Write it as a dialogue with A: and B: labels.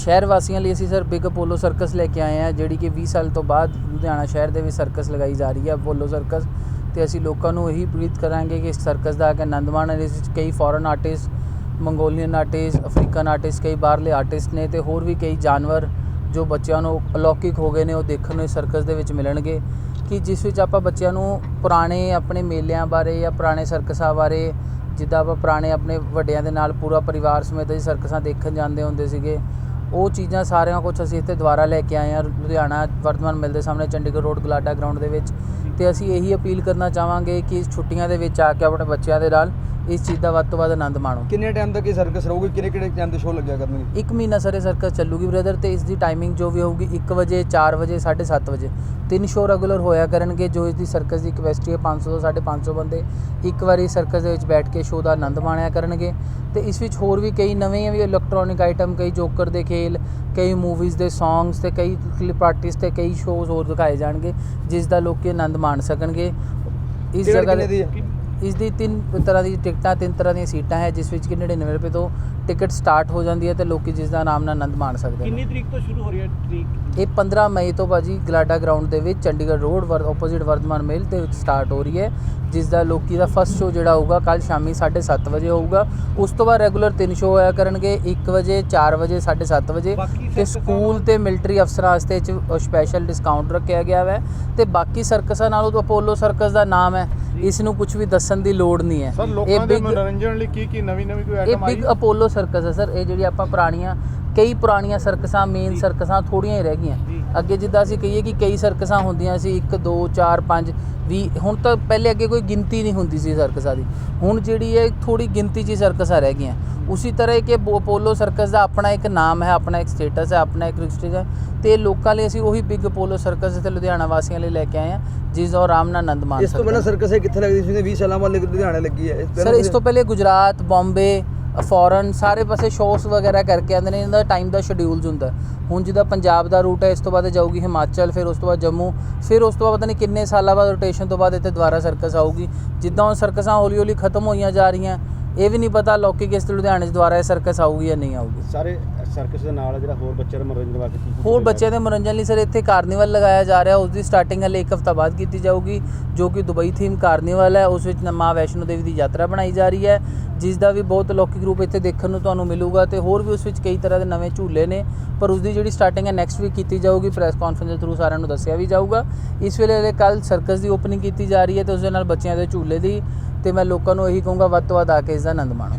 A: ਸ਼ਹਿਰ ਵਾਸੀਆਂ ਲਈ ਅਸੀਂ ਸਰ ਬਿਗ ਅਪੋਲੋ ਸਰਕਸ ਲੈ ਕੇ ਆਏ ਹਾਂ, ਜਿਹੜੀ ਕਿ 20 ਸਾਲ ਤੋਂ ਬਾਅਦ ਲੁਧਿਆਣਾ ਸ਼ਹਿਰ ਦੇ ਵਿੱਚ ਸਰਕਸ ਲਗਾਈ ਜਾ ਰਹੀ ਹੈ ਅਪੋਲੋ ਸਰਕਸ। ਤੇ ਅਸੀਂ ਲੋਕਾਂ ਨੂੰ ਇਹੀ ਪ੍ਰੇਰਿਤ ਕਰਾਂਗੇ ਕਿ ਇਸ ਸਰਕਸ ਦਾ ਆ ਕੇ ਆਨੰਦ ਮਾਣਨ। ਇਸ ਵਿੱਚ ਕਈ foreign artist Mongolian artist African artist ਕਈ ਬਾਹਰਲੇ ਆਰਟਿਸਟ ਨੇ ਤੇ ਹੋਰ ਵੀ ਕਈ ਜਾਨਵਰ ਜੋ ਬੱਚਿਆਂ ਨੂੰ ਅਲੌਕਿਕ ਹੋ ਗਏ ਨੇ, ਉਹ ਦੇਖਣ ਨੂੰ ਇਸ ਸਰਕਸ ਦੇ ਵਿੱਚ ਮਿਲਣਗੇ। ਕਿ ਜਿਸ ਵਿੱਚ ਆਪਾਂ ਬੱਚਿਆਂ ਨੂੰ ਪੁਰਾਣੇ ਆਪਣੇ ਮੇਲਿਆਂ ਬਾਰੇ ਜਾਂ ਪੁਰਾਣੇ ਸਰਕਸਾਂ ਬਾਰੇ, ਜਿੱਦਾਂ ਆਪਾਂ ਪੁਰਾਣੇ ਆਪਣੇ ਵੱਡਿਆਂ ਦੇ ਨਾਲ ਪੂਰਾ ਪਰਿਵਾਰ ਸਮੇਤ ਅਸੀਂ ਸਰਕਸਾਂ ਦੇਖਣ ਜਾਂਦੇ ਹੁੰਦੇ ਸੀਗੇ ਉਹ ਚੀਜ਼ਾਂ ਸਾਰਿਆਂ ਕੁਝ ਅਸੀਂ ਇੱਥੇ ਦੁਬਾਰਾ ਲੈ ਕੇ ਆਏ ਹਾਂ। ਲੁਧਿਆਣਾ ਵਰਤਮਾਨ ਮਿਲ ਦੇ ਸਾਹਮਣੇ, ਚੰਡੀਗੜ੍ਹ ਰੋਡ, ਗਲਾਡਾ ਗਰਾਊਂਡ ਦੇ ਵਿੱਚ। ਤੇ ਅਸੀਂ ਇਹੀ ਅਪੀਲ ਕਰਨਾ ਚਾਹਾਂਗੇ ਕਿ ਛੁੱਟੀਆਂ ਦੇ ਵਿੱਚ ਆ ਕੇ ਆਪਣੇ ਬੱਚਿਆਂ ਦੇ ਨਾਲ ਇਸ ਚੀਜ਼ ਦਾ ਵੱਧ ਤੋਂ ਵੱਧ ਆਨੰਦ ਮਾਣੋ।
B: ਕਿੰਨੇ ਟਾਈਮ ਤੱਕ ਇਹ ਸਰਕਸ ਰਹੂਗੀ? ਕਿਹੜੇ ਕਿਹੜੇ ਟਾਈਮ ਤੇ ਸ਼ੋਅ ਲੱਗਿਆ ਕਰਨਗੇ?
A: ਇੱਕ ਮਹੀਨਾ ਸਾਰੇ ਸਰਕਸ ਚੱਲੂਗੀ ਬ੍ਰਦਰ ਤੇ ਇਸ ਦੀ ਟਾਈਮਿੰਗ ਜੋ ਵੀ ਹੋਊਗੀ 1 ਵਜੇ 4 ਵਜੇ 7:30 ਵਜੇ। ਤਿੰਨ ਸ਼ੋਅ ਰੈਗੂਲਰ ਹੋਇਆ ਕਰਨਗੇ ਜੋ ਇਸ ਦੀ ਸਰਕਸ ਦੀ ਕਪੈਸਿਟੀ ਹੈ 500 ਤੋਂ 550 ਬੰਦੇ। ਇੱਕ ਵਾਰੀ ਸਰਕਸ ਦੇ ਵਿੱਚ ਬੈਠ ਕੇ ਸ਼ੋਅ ਦਾ ਆਨੰਦ ਮਾਣਿਆ ਕਰਨਗੇ। ਤੇ ਇਸ ਵਿੱਚ ਹੋਰ ਵੀ ਕਈ ਨਵੇਂ ਵੀ ਇਲੈਕਟ੍ਰੋਨਿਕ ਆਈਟਮ ਕਈ ਜੋਕਰ ਦੇ ਖੇਲ ਕਈ ਮੂਵੀਜ਼ ਦੇ ਸੌਂਗਸ ਤੇ ਕਈ ਕਲਿਪ ਆਰਟਿਸਟ ਤੇ ਕਈ ਸ਼ੋਜ਼ ਹੋਰ ਦਿਖਾਏ ਜਾਣਗੇ ਜਿਸ ਦਾ ਲੋਕੀ ਆਨੰਦ ਮਾਣ ਸਕਣਗੇ। ਇਸ ਜਗ੍ਹਾ
B: ਦੀ
A: ਇਸ ਦੀ ਤਿੰਨ ਤਰ੍ਹਾਂ ਦੀ ਟਿਕਟਾਂ ਤਿੰਨ ਤਰ੍ਹਾਂ ਦੀਆਂ ਸੀਟਾਂ ਹੈ ਜਿਸ ਵਿੱਚ ਕਿ 99 ਰੁਪਏ ਤੋਂ ਟਿਕਟ ਸਟਾਰਟ ਹੋ ਜਾਂਦੀ ਹੈ ਤੇ ਲੋਕੀ ਜਿਸ ਦਾ ਆਰਾਮ ਨਾਲ ਆਨੰਦ ਮਾਣ ਸਕਦੇ
C: ਕਿੰਨੀ
A: ਨੇ
C: ਤਰੀਕ ਤੋਂ ਸ਼ੁਰੂ ਹੋ ਰਹੀ ਹੈ ਤਰੀਕ?
A: ਇਹ 15 ਮਈ ਤੋਂ ਬਾਜੀ ਗਲਾਡਾ ਗਰਾਊਂਡ ਦੇ ਵਿੱਚ ਚੰਡੀਗੜ੍ਹ ਰੋਡ ਵਰ ਆਪੋਜ਼ਿਟ ਵਰਧਮਾਨ ਮਿਲ ਦੇ ਵਿੱਚ ਸਟਾਰਟ ਹੋ ਰਹੀ ਹੈ ਜਿਸ ਦਾ ਲੋਕੀ ਦਾ ਫਸਟ ਸ਼ੋਅ ਜਿਹੜਾ ਹੋਊਗਾ ਕੱਲ ਸ਼ਾਮੀ 7:30 ਵਜੇ ਹੋਊਗਾ। ਉਸ ਤੋਂ ਬਾਅਦ ਰੈਗੂਲਰ ਤਿੰਨ ਸ਼ੋਅ ਹੋਇਆ ਕਰਨਗੇ 1 ਵਜੇ 4 ਵਜੇ 7:30 ਵਜੇ ਤੇ ਸਕੂਲ ਤੇ ਮਿਲਟਰੀ ਅਫਸਰਾਂ ਵਾਸਤੇ ਚ ਸਪੈਸ਼ਲ ਡਿਸਕਾਊਂਟ ਰੱਖਿਆ ਗਿਆ ਹੈ ਤੇ ਬਾਕੀ ਸਰਕਸਾਂ ਨਾਲੋਂ ਤਾਂ ਅਪੋਲੋ ਸਰਕਸ ਦਾ ਨਾਮ ਹੈ। ਇਸ ਨੂੰ ਕੁਝ ਵੀ ਦੱਸਣ ਦੀ ਲੋੜ ਨਹੀਂ ਹੈ। ਇਹ big-
D: ਮਨੋਰੰਜਨ ਲਈ ਕੀ ਕੀ ਨਵੀਂ ਨਵੀਂ ਕੋਈ
A: ਇਹ
D: ਆਈਟਮ ਆਈ?
A: ਬਿਗ ਅਪੋਲੋ ਸਰਕਸ ਹੈ ਸਰ ਇਹ ਜਿਹੜੀ ਆਪਾਂ ਪੁਰਾਣੀਆਂ ਕਈ ਪੁਰਾਣੀਆਂ ਸਰਕਸਾਂ ਮੇਨ ਸਰਕਸਾਂ ਥੋੜੀਆਂ ਹੀ ਰਹਿ ਗਈਆਂ। ਅੱਗੇ ਜਿੱਦਾਂ ਅਸੀਂ ਕਹੀਏ ਕਿ ਕਈ ਸਰਕਸਾਂ ਹੁੰਦੀਆਂ ਸੀ 1 2 4 5 20 ਹੁਣ ਤਾਂ ਪਹਿਲੇ ਅੱਗੇ ਕੋਈ ਗਿਣਤੀ ਨਹੀਂ ਹੁੰਦੀ ਸੀ ਸਰਕਸਾਂ ਦੀ। ਹੁਣ ਜਿਹੜੀ ਹੈ ਥੋੜੀ ਗਿਣਤੀ 'ਚ ਸਰਕਸਾਂ ਰਹਿ ਗਈਆਂ। ਉਸੇ ਤਰ੍ਹਾਂ ਹੀ ਕਿ ਅਪੋਲੋ ਸਰਕਸ ਦਾ ਆਪਣਾ ਇੱਕ ਨਾਮ ਹੈ ਆਪਣਾ ਇੱਕ ਸਟੇਟਸ ਹੈ ਆਪਣਾ ਇੱਕ ਰਜਿਸਟਰ ਹੈ। ਤੇ ਲੋਕਾਂ ਲਈ ਅਸੀਂ ਉਹੀ ਬਿਗ ਅਪੋਲੋ ਸਰਕਸ ਇੱਥੇ ਲੁਧਿਆਣਾ ਵਾਸੀਆਂ ਲਈ ਲੈ ਕੇ ਆਏ ਹਾਂ ਜਿਸ ਦਾ ਆਰਾਮ ਨਾਲ ਆਨੰਦ ਮਾਣ
B: ਇਸ ਤੋਂ ਪਹਿਲਾਂ ਸਰਕਸ ਇਹ ਕਿੱਥੇ ਲੱਗਦੀ ਸੀ? 20 ਸਾਲਾਂ ਬਾਅਦ ਲੁਧਿਆਣੇ ਲੱਗੀ ਹੈ।
A: ਸਰ ਇਸ ਤੋਂ ਪਹਿਲੇ ਗੁਜਰਾਤ ਬੰਬੇ ਫੋਰਨ ਸਾਰੇ ਪਾਸੇ ਸ਼ੋਅਸ ਵਗੈਰਾ ਕਰਕੇ ਆਉਂਦੇ ਨੇ, ਇਹਨਾਂ ਦਾ ਟਾਈਮ ਦਾ ਸ਼ਡਿਊਲਸ ਹੁੰਦਾ। ਹੁਣ ਜਿੱਦਾਂ ਪੰਜਾਬ ਦਾ ਰੂਟ ਹੈ, ਇਸ ਤੋਂ ਬਾਅਦ ਜਾਊਗੀ ਹਿਮਾਚਲ, ਫਿਰ ਉਸ ਤੋਂ ਬਾਅਦ ਜੰਮੂ, ਫਿਰ ਉਸ ਤੋਂ ਬਾਅਦ ਪਤਾ ਨਹੀਂ ਕਿੰਨੇ ਸਾਲਾਂ ਬਾਅਦ ਰੋਟੇਸ਼ਨ ਤੋਂ ਬਾਅਦ ਇੱਥੇ ਦੁਬਾਰਾ ਸਰਕਸ ਆਊਗੀ। ਜਿੱਦਾਂ ਹੁਣ ਸਰਕਸਾਂ ਹੌਲੀ ਹੌਲੀ ਖਤਮ ਹੋਈਆਂ ਜਾ ਰਹੀਆਂ, ਇਹ ਵੀ ਨਹੀਂ ਪਤਾ ਲੋਕੀ ਕਿਸ ਲੁਧਿਆਣੇ 'ਚ ਦੁਬਾਰਾ ਇਹ ਸਰਕਸ ਆਊਗੀ ਜਾਂ ਨਹੀਂ ਆਊਗੀ।
E: ਸਾਰੇ ਸਰਕਸ ਦੇ ਨਾਲ ਜਿਹੜਾ ਹੋਰ ਬੱਚਿਆਂ ਦਾ ਮਨੋਰੰਜਨ ਵਾਸਤੇ ਕੀ
A: ਹੋਰ ਬੱਚਿਆਂ ਦੇ ਮਨੋਰੰਜਨ ਲਈ ਸਰ ਇੱਥੇ ਕਾਰਨੀਵਲ ਲਗਾਇਆ ਜਾ ਰਿਹਾ ਉਸ ਦੀ ਸਟਾਰਟਿੰਗ ਹਲੇ ਇੱਕ ਹਫ਼ਤਾ ਬਾਅਦ ਕੀਤੀ ਜਾਊਗੀ ਜੋ ਕਿ ਦੁਬਈ ਥੀਮ ਕਾਰਨੀਵਲ ਹੈ ਉਸ ਵਿੱਚ ਮਾਂ ਵੈਸ਼ਨੋ ਦੇਵੀ ਦੀ ਯਾਤਰਾ ਬਣਾਈ ਜਾ ਰਹੀ ਹੈ ਜਿਸ ਦਾ ਵੀ ਬਹੁਤ ਲੌਕਿਕ ਰੂਪ ਇੱਥੇ ਦੇਖਣ ਨੂੰ ਤੁਹਾਨੂੰ ਮਿਲੂਗਾ ਤੇ ਹੋਰ ਵੀ ਉਸ ਵਿੱਚ ਕਈ ਤਰ੍ਹਾਂ ਦੇ ਨਵੇਂ ਝੂਲੇ ਨੇ ਪਰ ਉਸ ਦੀ ਜਿਹੜੀ ਸਟਾਰਟਿੰਗ ਹੈ ਨੈਕਸਟ ਵੀਕ ਕੀਤੀ ਜਾਊਗੀ ਪ੍ਰੈਸ ਕਾਨਫਰੰਸ ਦੇ ਥਰੂ ਸਾਰਿਆਂ ਨੂੰ ਦੱਸਿਆ ਵੀ ਜਾਊਗਾ। ਇਸ ਵੇਲੇ ਕੱਲ ਸਰਕਸ ਦੀ ਓਪਨਿੰਗ ਕੀਤੀ ਜਾ ਰਹੀ ਹੈ ਤੇ ਉਸ ਦੇ ਨਾਲ ਬੱਚਿਆਂ ਦੇ ਝੂਲੇ ਦੀ ਤੇ ਮੈਂ ਲੋਕਾਂ ਨੂੰ ਇਹੀ ਕਹੂੰਗਾ ਵੱਧ ਤੋਂ ਵੱਧ ਆ ਕੇ ਇਸ ਦਾ ਆਨੰਦ ਮਾਣੋ।